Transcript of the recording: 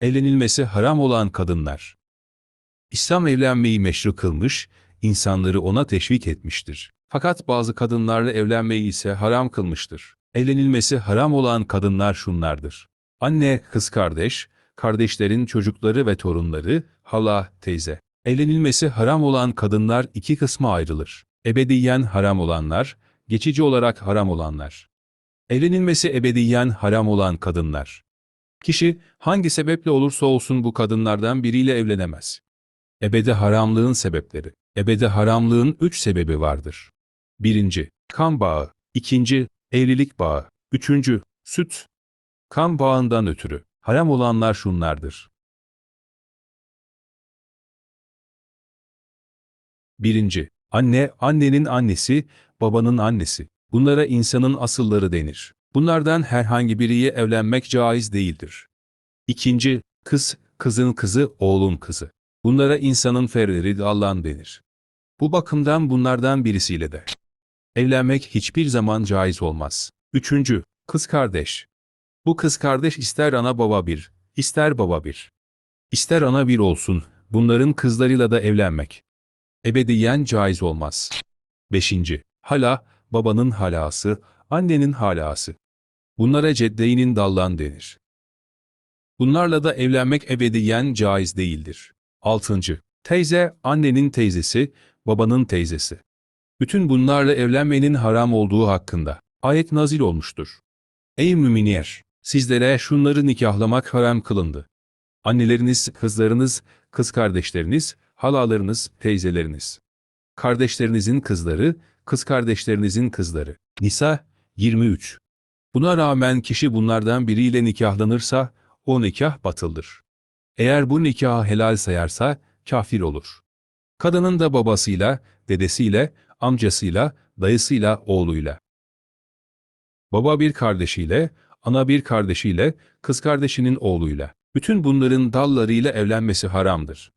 Evlenilmesi haram olan kadınlar. İslam evlenmeyi meşru kılmış, insanları ona teşvik etmiştir. Fakat bazı kadınlarla evlenmeyi ise haram kılmıştır. Evlenilmesi haram olan kadınlar şunlardır. Anne, kız kardeş, kardeşlerin çocukları ve torunları, hala, teyze. Evlenilmesi haram olan kadınlar iki kısma ayrılır. Ebediyen haram olanlar, geçici olarak haram olanlar. Evlenilmesi ebediyen haram olan kadınlar. Kişi hangi sebeple olursa olsun bu kadınlardan biriyle evlenemez. Ebedi haramlığın sebepleri. Ebedi haramlığın üç sebebi vardır. Birinci, kan bağı. İkinci, evlilik bağı. Üçüncü, süt. Kan bağından ötürü. Haram olanlar şunlardır. Birinci, anne, annenin annesi, babanın annesi. Bunlara insanın asılları denir. Bunlardan herhangi biriyle evlenmek caiz değildir. İkinci, kız, kızın kızı, oğlun kızı. Bunlara insanın ferleri Allah'ın denir. Bu bakımdan bunlardan birisiyle de evlenmek hiçbir zaman caiz olmaz. Üçüncü, kız kardeş. Bu kız kardeş ister ana baba bir, ister baba bir. İster ana bir olsun, bunların kızlarıyla da evlenmek. Ebediyen caiz olmaz. Beşinci, hala, babanın halası, annenin halası. Bunlara ceddeyinin dallan denir. Bunlarla da evlenmek ebediyen caiz değildir. Altıncı, teyze, annenin teyzesi, babanın teyzesi. Bütün bunlarla evlenmenin haram olduğu hakkında ayet nazil olmuştur. Ey müminler! Sizlere şunları nikahlamak haram kılındı. Anneleriniz, kızlarınız, kız kardeşleriniz, halalarınız, teyzeleriniz. Kardeşlerinizin kızları, kız kardeşlerinizin kızları. Nisa 23 Buna rağmen kişi bunlardan biriyle nikahlanırsa, o nikah batıldır. Eğer bu nikahı helal sayarsa, kafir olur. Kadının da babasıyla, dedesiyle, amcasıyla, dayısıyla, oğluyla. Baba bir kardeşiyle, ana bir kardeşiyle, kız kardeşinin oğluyla. Bütün bunların dallarıyla evlenmesi haramdır.